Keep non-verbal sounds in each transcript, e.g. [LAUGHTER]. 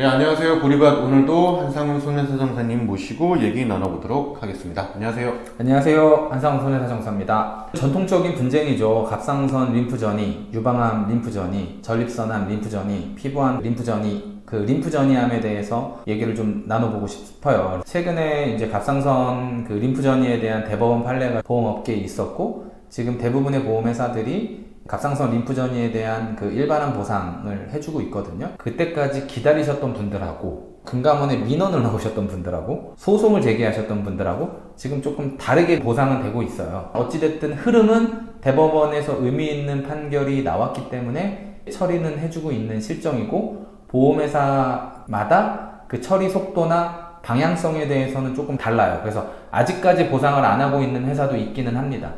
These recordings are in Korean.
네, 안녕하세요. 보리밭 오늘도 한상훈 손해사정사님 모시고 얘기 나눠보도록 하겠습니다. 안녕하세요. 안녕하세요. 한상훈 손해사정사입니다. 전통적인 분쟁이죠. 갑상선 림프전이, 유방암 림프전이, 전립선암 림프전이, 피부암 림프전이, 그 림프전이암에 대해서 얘기를 좀 나눠보고 싶어요. 최근에 이제 갑상선 그 림프전이에 대한 대법원 판례가 보험업계에 있었고, 지금 대부분의 보험회사들이 갑상선 림프전이에 대한 그 일반암 보상을 해주고 있거든요. 그때까지 기다리셨던 분들하고 금감원에 민원을 [LAUGHS] 넣으셨던 분들하고 소송을 제기하셨던 분들하고 지금 조금 다르게 보상은 되고 있어요. 어찌됐든 흐름은 대법원에서 의미 있는 판결이 나왔기 때문에 처리는 해주고 있는 실정이고 보험회사마다 그 처리 속도나 방향성에 대해서는 조금 달라요. 그래서 아직까지 보상을 안 하고 있는 회사도 있기는 합니다.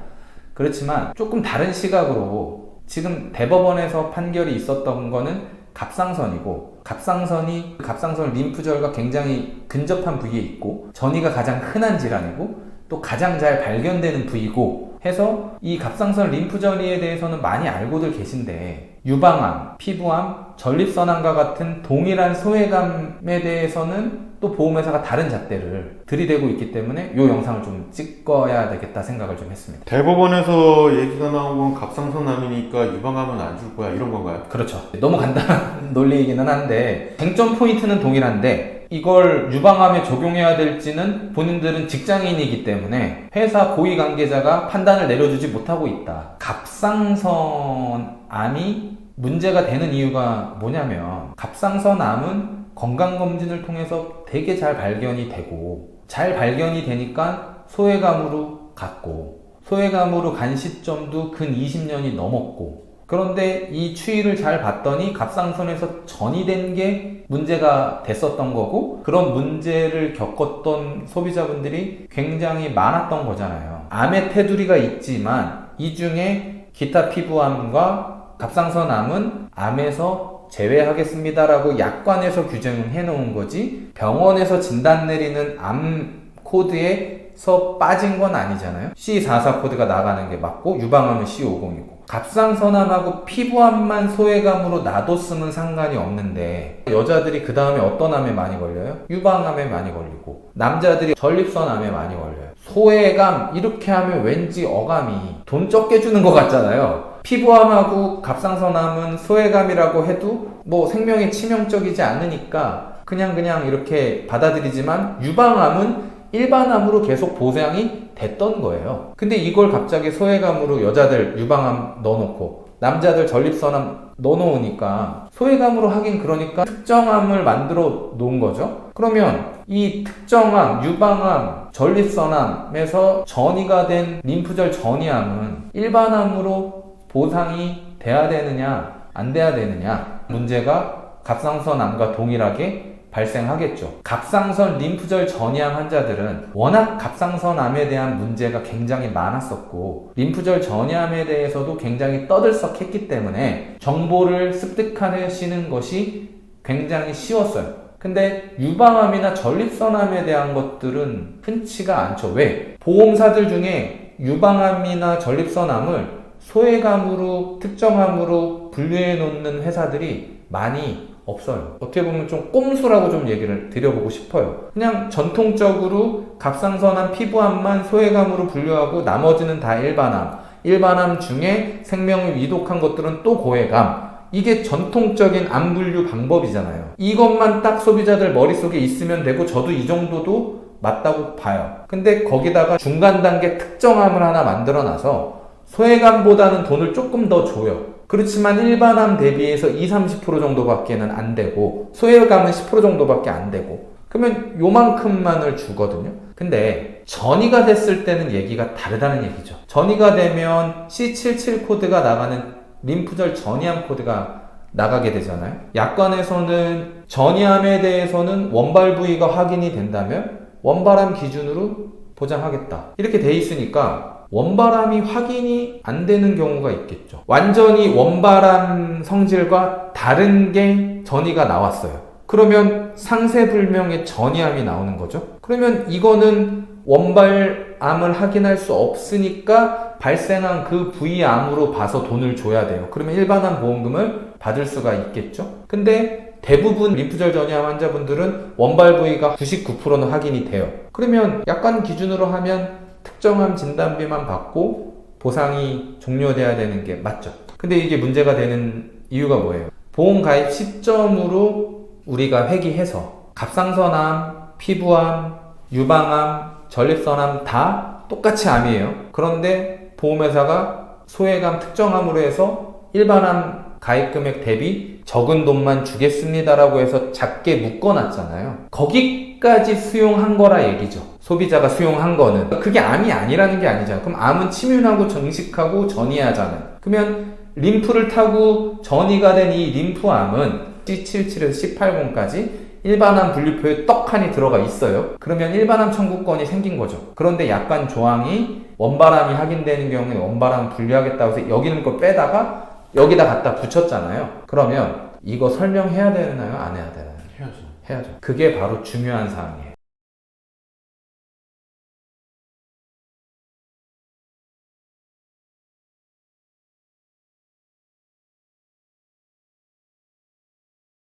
그렇지만 조금 다른 시각으로 지금 대법원에서 판결이 있었던 거는 갑상선이고 갑상선이 갑상선 림프절과 굉장히 근접한 부위에 있고 전이가 가장 흔한 질환이고 또 가장 잘 발견되는 부위고 해서 이 갑상선 림프절이에 대해서는 많이 알고들 계신데 유방암, 피부암, 전립선암과 같은 동일한 소외감에 대해서는 또 보험회사가 다른 잣대를 들이대고 있기 때문에 이 영상을 좀 찍어야 되겠다 생각을 좀 했습니다. 대법원에서 얘기가 나온 건 갑상선암이니까 유방암은 안 줄 거야 이런 건가요? 그렇죠. 너무 간단한 [LAUGHS] 논리이기는 한데 쟁점 포인트는 동일한데 이걸 유방암에 적용해야 될지는 본인들은 직장인이기 때문에 회사 고위 관계자가 판단을 내려주지 못하고 있다. 갑상선 암이 문제가 되는 이유가 뭐냐면 갑상선 암은 건강검진을 통해서 되게 잘 발견이 되고 잘 발견이 되니까 소외감으로 갔고 소외감으로 간 시점도 근 20년이 넘었고 그런데 이 추이를 잘 봤더니 갑상선에서 전이 된 게 문제가 됐었던 거고 그런 문제를 겪었던 소비자분들이 굉장히 많았던 거잖아요. 암의 테두리가 있지만 이 중에 기타 피부암과 갑상선암은 암에서 제외하겠습니다라고 약관에서 규정을 해놓은 거지 병원에서 진단 내리는 암 코드에서 빠진 건 아니잖아요. C44 코드가 나가는 게 맞고 유방암은 C50이고 갑상선암하고 피부암만 소외감으로 놔뒀으면 상관이 없는데 여자들이 그 다음에 어떤 암에 많이 걸려요? 유방암에 많이 걸리고 남자들이 전립선암에 많이 걸려요. 소외감 이렇게 하면 왠지 어감이 돈 적게 주는 것 같잖아요. 피부암하고 갑상선암은 소외감이라고 해도 뭐 생명에 치명적이지 않으니까 그냥 그냥 이렇게 받아들이지만 유방암은 일반암으로 계속 보상이 됐던 거예요. 근데 이걸 갑자기 소외감으로 여자들 유방암 넣어놓고 남자들 전립선암 넣어놓으니까 소외감으로 하긴 그러니까 특정암을 만들어 놓은 거죠. 그러면 이 특정암, 유방암, 전립선암에서 전이가 된 림프절 전이암은 일반암으로 보상이 돼야 되느냐 안 돼야 되느냐 문제가 갑상선암과 동일하게 발생하겠죠. 갑상선 림프절 전이암 환자들은 워낙 갑상선암에 대한 문제가 굉장히 많았었고 림프절 전이암에 대해서도 굉장히 떠들썩했기 때문에 정보를 습득하시는 것이 굉장히 쉬웠어요. 근데 유방암이나 전립선암에 대한 것들은 흔치가 않죠. 왜? 보험사들 중에 유방암이나 전립선암을 소외감으로 특정암으로 분류해 놓는 회사들이 많이 없어요. 어떻게 보면 좀 꼼수라고 좀 얘기를 드려보고 싶어요. 그냥 전통적으로 갑상선암, 피부암만 소외감으로 분류하고 나머지는 다 일반암. 일반암 중에 생명이 위독한 것들은 또 고해감. 이게 전통적인 암 분류 방법이잖아요. 이것만 딱 소비자들 머릿속에 있으면 되고 저도 이 정도도 맞다고 봐요. 근데 거기다가 중간 단계 특정암을 하나 만들어 놔서 소외감보다는 돈을 조금 더 줘요. 그렇지만 일반암 대비해서 20, 30% 정도밖에는 안 되고 소외감은 10% 정도밖에 안 되고 그러면 요만큼만을 주거든요. 근데 전이가 됐을 때는 얘기가 다르다는 얘기죠. 전이가 되면 C77 코드가 나가는 림프절 전이암 코드가 나가게 되잖아요. 약관에서는 전이암에 대해서는 원발 부위가 확인이 된다면 원발암 기준으로 보장하겠다. 이렇게 돼 있으니까 원발암이 확인이 안 되는 경우가 있겠죠. 완전히 원발암 성질과 다른 게 전이가 나왔어요. 그러면 상세불명의 전이암이 나오는 거죠. 그러면 이거는 원발암을 확인할 수 없으니까 발생한 그 부위암으로 봐서 돈을 줘야 돼요. 그러면 일반암 보험금을 받을 수가 있겠죠. 근데 대부분 림프절 전이암 환자분들은 원발 부위가 99%는 확인이 돼요. 그러면 약관 기준으로 하면 특정한 진단비만 받고 보상이 종료돼야 되는 게 맞죠. 근데 이게 문제가 되는 이유가 뭐예요? 보험 가입 시점으로 우리가 회귀해서 갑상선암, 피부암, 유방암, 전립선암 다 똑같이 암이에요. 그런데 보험회사가 소외감 특정암으로 해서 일반암 가입 금액 대비 적은 돈만 주겠습니다라고 해서 작게 묶어놨잖아요. 거기까지 수용한 거라 얘기죠. 소비자가 수용한 거는. 그게 암이 아니라는 게 아니잖아요. 그럼 암은 치윤하고 정식하고 전이하잖아요. 그러면 림프를 타고 전이가 된 이 림프암은 C77에서 C80까지 일반암 분류표에 떡하니 들어가 있어요. 그러면 일반암 청구권이 생긴 거죠. 그런데 약관 조항이 원바람이 확인되는 경우에 원바람 분류하겠다고 해서 여기 있는 걸 빼다가 여기다 갖다 붙였잖아요. 그러면 이거 설명해야 되나요? 안 해야 되나요? 해야죠. 해야죠. 그게 바로 중요한 사항이에요.